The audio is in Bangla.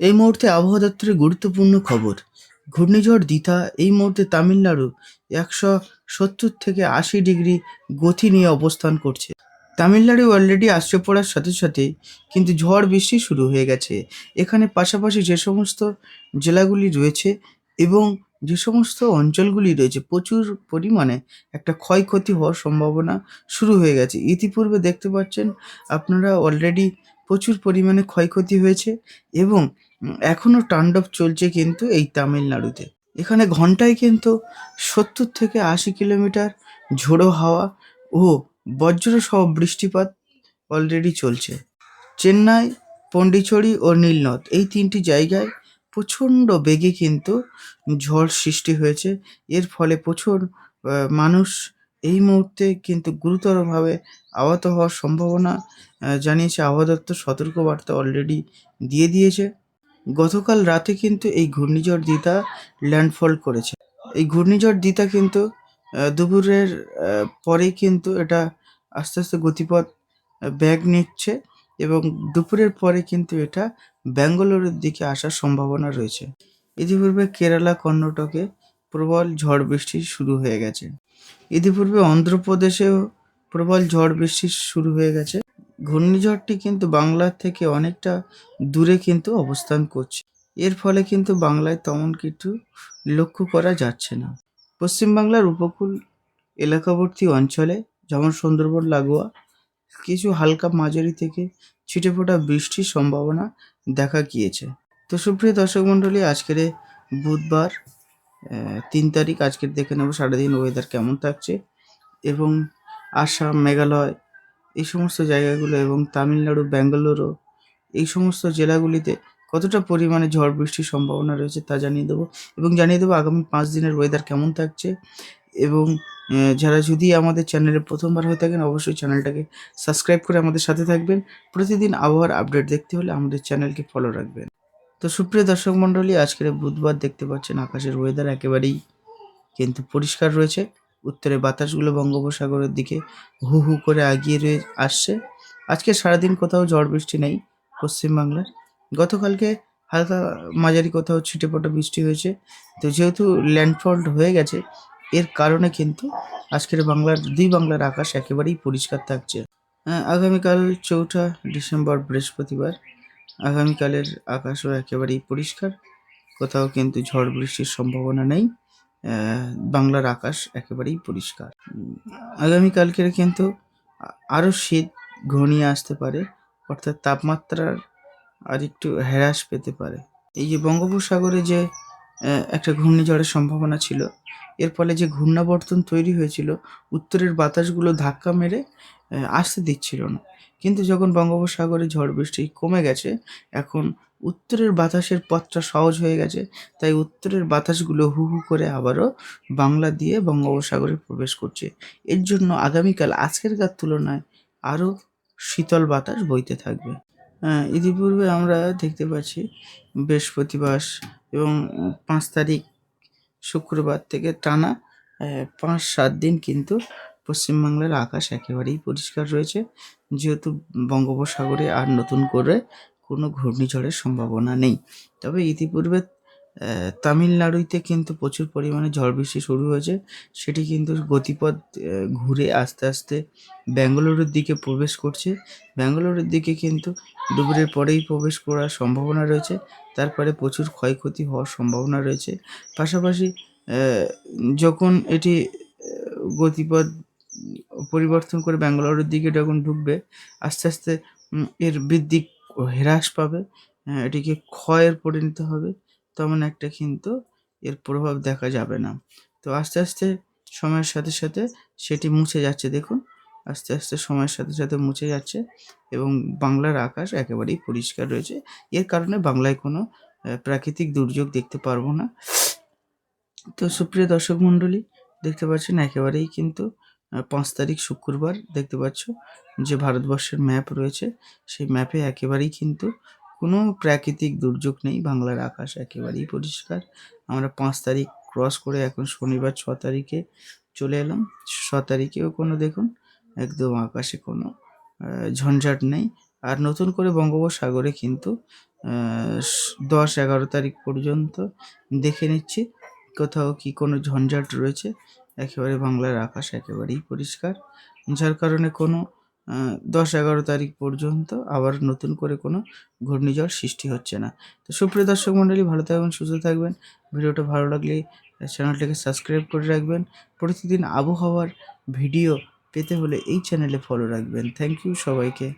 এই মুহূর্তে আবহাওয়া দপ্তরের গুরুত্বপূর্ণ খবর। ঘূর্ণিঝড় দিতা এই মুহূর্তে তামিলনাড়ু একশো সত্তর থেকে আশি ডিগ্রি গতি নিয়ে অবস্থান করছে। তামিলনাড়ু অলরেডি আশ্রয় পড়ার সাথে সাথে কিন্তু ঝড় বৃষ্টি শুরু হয়ে গেছে। এখানে পাশাপাশি যে সমস্ত জেলাগুলি রয়েছে এবং যে সমস্ত অঞ্চলগুলি রয়েছে, প্রচুর পরিমাণে একটা ক্ষয়ক্ষতি হওয়ার সম্ভাবনা শুরু হয়ে গেছে। ইতিপূর্বে দেখতে পাচ্ছেন, আপনারা অলরেডি প্রচুর পরিমাণে ক্ষয়ক্ষতি হয়েছে এবং উম, এখনও তাণ্ডব চলছে কিন্তু এই তামিলনাড়ুতে। এখানে ঘন্টায় কিন্তু সত্তর থেকে আশি কিলোমিটার ঝোড়ো হাওয়া ও বজ্র সহ বৃষ্টিপাত অলরেডি চলছে। চেন্নাই পন্ডিচেরি ও নীলনদ এই তিনটি জায়গায় প্রচণ্ড বেগে কিন্তু ঝড় সৃষ্টি হয়েছে। এর ফলে প্রচুর মানুষ এই মুহূর্তে কিন্তু গুরুতরভাবে আহত হওয়ার সম্ভাবনা জানিয়েছে আবহাওয়া দপ্তর। সতর্কবার্তা অলরেডি দিয়ে দিয়েছে। গতকাল রাতে কিন্তু এই ঘূর্ণিঝড় দিতা ল্যান্ডফল করেছে। এই ঘূর্ণিঝড় দিতা কিন্তু দুপুরের পরেই কিন্তু এটা আস্তে আস্তে গতিপথ ব্যাগ নিচ্ছে এবং দুপুরের পরে কিন্তু এটা ব্যাঙ্গালোরের দিকে আসার সম্ভাবনা রয়েছে। ইতিপূর্বে কেরালা, কর্ণাটকে প্রবল ঝড় বৃষ্টি শুরু হয়ে গেছে। ইতিপূর্বে অন্ধ্রপ্রদেশেও প্রবল ঝড় বৃষ্টি শুরু হয়ে গেছে। ঘূর্ণিঝড়টি কিন্তু বাংলার থেকে অনেকটা দূরে কিন্তু অবস্থান করছে। এর ফলে কিন্তু বাংলায় তেমন কিছু লক্ষ্য করা যাচ্ছে না। পশ্চিমবাংলার উপকূল এলাকাবর্তী অঞ্চলে, যেমন সুন্দরবন, লাগোয়া, কিছু হালকা মাঝারি থেকে ছিটে ফোটা বৃষ্টির সম্ভাবনা দেখা গিয়েছে। তো সুপ্রিয় দর্শক মণ্ডলী, আজকের বুধবার তিন তারিখ আজকের দেখে নেব সারাদিন ওয়েদার কেমন থাকছে এবং আসাম, মেঘালয় এই সমস্ত জায়গাগুলো এবং তামিলনাড়ু, ব্যাঙ্গালোরও এই সমস্ত জেলাগুলিতে কতটা পরিমাণে ঝড় বৃষ্টির সম্ভাবনা রয়েছে তা জানিয়ে দেবো এবং জানিয়ে দেবো আগামী পাঁচ দিনের ওয়েদার কেমন থাকছে এবং যারা যদি আমাদের চ্যানেলে প্রথমবার হয়ে থাকেন অবশ্যই চ্যানেলটাকে সাবস্ক্রাইব করে আমাদের সাথে থাকবেন। প্রতিদিন আবহাওয়ার আপডেট দেখতে হলে আমাদের চ্যানেলকে ফলো রাখবেন। তো সুপ্রিয় দর্শক মণ্ডলী, আজকের বুধবার দেখতে পাচ্ছেন আকাশের ওয়েদার একেবারেই কিন্তু পরিষ্কার রয়েছে। উত্তরে বাতাসগুলো বঙ্গোপসাগরের দিকে হু হু করে আগিয়ে রয়ে আসছে। আজকে সারাদিন কোথাও ঝড় বৃষ্টি নেই পশ্চিমবাংলার। গতকালকে হালকা মাঝারি কোথাও ছিটেফোঁটা বৃষ্টি হয়েছে। তো যেহেতু ল্যান্ডফল হয়ে গেছে, এর কারণে কিন্তু আজকের বাংলার, দুই বাংলার আকাশ একেবারেই পরিষ্কার থাকছে। আগামীকাল চৌঠা ডিসেম্বর বৃহস্পতিবার। আগামীকালের আকাশও একেবারেই পরিষ্কার। কোথাও কিন্তু ঝড় বৃষ্টির সম্ভাবনা নেই। বাংলার আকাশ একেবারেই পরিষ্কার। আগামীকালকের কিন্তু আরও শীত ঘনিয়ে আসতে পারে, অর্থাৎ তাপমাত্রার আর একটু হ্রাস পেতে পারে। এই যে বঙ্গোপসাগরে যে একটা ঘূর্ণিঝড়ের সম্ভাবনা ছিল, এর ফলে যে ঘূর্ণাবর্তন তৈরি হয়েছিল, উত্তরের বাতাসগুলো ধাক্কা মেরে আসতে দিচ্ছিল না। কিন্তু যখন বঙ্গোপসাগরে ঝড় বৃষ্টি কমে গেছে, এখন উত্তরের বাতাসের পথটা সহজ হয়ে গেছে, তাই উত্তরের বাতাসগুলো হু হু করে আবারও বাংলা দিয়ে বঙ্গোপসাগরে প্রবেশ করছে। এর জন্য আগামীকাল আজকেরকার তুলনায় আরও শীতল বাতাস বইতে থাকবে। হ্যাঁ ইতিপূর্বে আমরা দেখতে পাচ্ছি বৃহস্পতিবার এবং পাঁচ তারিখ শুক্রবার থেকে টানা পাঁচ সাত দিন কিন্তু পশ্চিমবাংলার আকাশ একেবারেই পরিষ্কার রয়েছে। যেহেতু বঙ্গোপসাগরে আর নতুন করে কোনো ঘূর্ণিঝড়ের সম্ভাবনা নেই। তবে ইতিপূর্বে তামিলনাড়ুতে কিন্তু প্রচুর পরিমাণে ঝড় বৃষ্টি শুরু হয়েছে। সেটি কিন্তু গতিপথ ঘুরে আস্তে আস্তে ব্যাঙ্গালোরের দিকে প্রবেশ করছে। ব্যাঙ্গালোরের দিকে কিন্তু দুপুরের পরেই প্রবেশ করার সম্ভাবনা রয়েছে। তারপরে প্রচুর ক্ষয়ক্ষতি হওয়ার সম্ভাবনা রয়েছে। পাশাপাশি যখন এটি গতিপথ পরিবর্তন করে ব্যাঙ্গালোরের দিকে যখন ঢুকবে, আস্তে আস্তে এর বৃদ্ধি হ্রাস পাবে এটিকে ক্ষয়ের পরিণত হবে, তেমন একটা কিন্তু এর প্রভাব দেখা যাবে না। তো আস্তে আস্তে সময়ের সাথে সাথে সেটি মুছে যাচ্ছে, দেখুন, আস্তে আস্তে সময়ের সাথে সাথে মুছে যাচ্ছে এবং বাংলার আকাশ একেবারেই পরিষ্কার রয়েছে। এর কারণে বাংলায় কোনো প্রাকৃতিক দুর্যোগ দেখতে পারব না। তো সুপ্রিয় দর্শক মণ্ডলী, দেখতে পাচ্ছেন একেবারেই কিন্তু পাঁচ তারিখ শুক্রবার দেখতে পাচ্ছ যে ভারতবর্ষের ম্যাপ রয়েছে। সেই ম্যাপে একেবারেই কিন্তু কোনো প্রাকৃতিক দুর্যোগ নেই। বাংলার আকাশ একেবারেই পরিষ্কার। আমরা পাঁচ তারিখ ক্রস করে এখন শনিবার ছ তারিখে চলে এলাম। ছ তারিখেও কোনো দেখুন একদম আকাশে কোনো ঝঞ্ঝাট নেই। আর নতুন করে বঙ্গোপসাগরে কিন্তু দশ এগারো তারিখ পর্যন্ত দেখে নিচ্ছি কোথাও কি কোনো ঝঞ্ঝাট রয়েছে। একেবারে বাংলার আকাশ একেবারেই পরিষ্কার, যার কারণে কোনো দশ এগারো তারিখ পর্যন্ত আবার নতুন করে কোনো ঘূর্ণিঝড় সৃষ্টি হচ্ছে না। তো সুপ্রিয় দর্শক মণ্ডলী, ভালো থাকবেন, সুস্থ থাকবেন। ভিডিওটা ভালো লাগলে চ্যানেলটাকে সাবস্ক্রাইব করে রাখবেন। প্রতিদিন আবহাওয়ার ভিডিও পেতে হলে এই চ্যানেলে ফলো রাখবেন। থ্যাংক ইউ সবাইকে।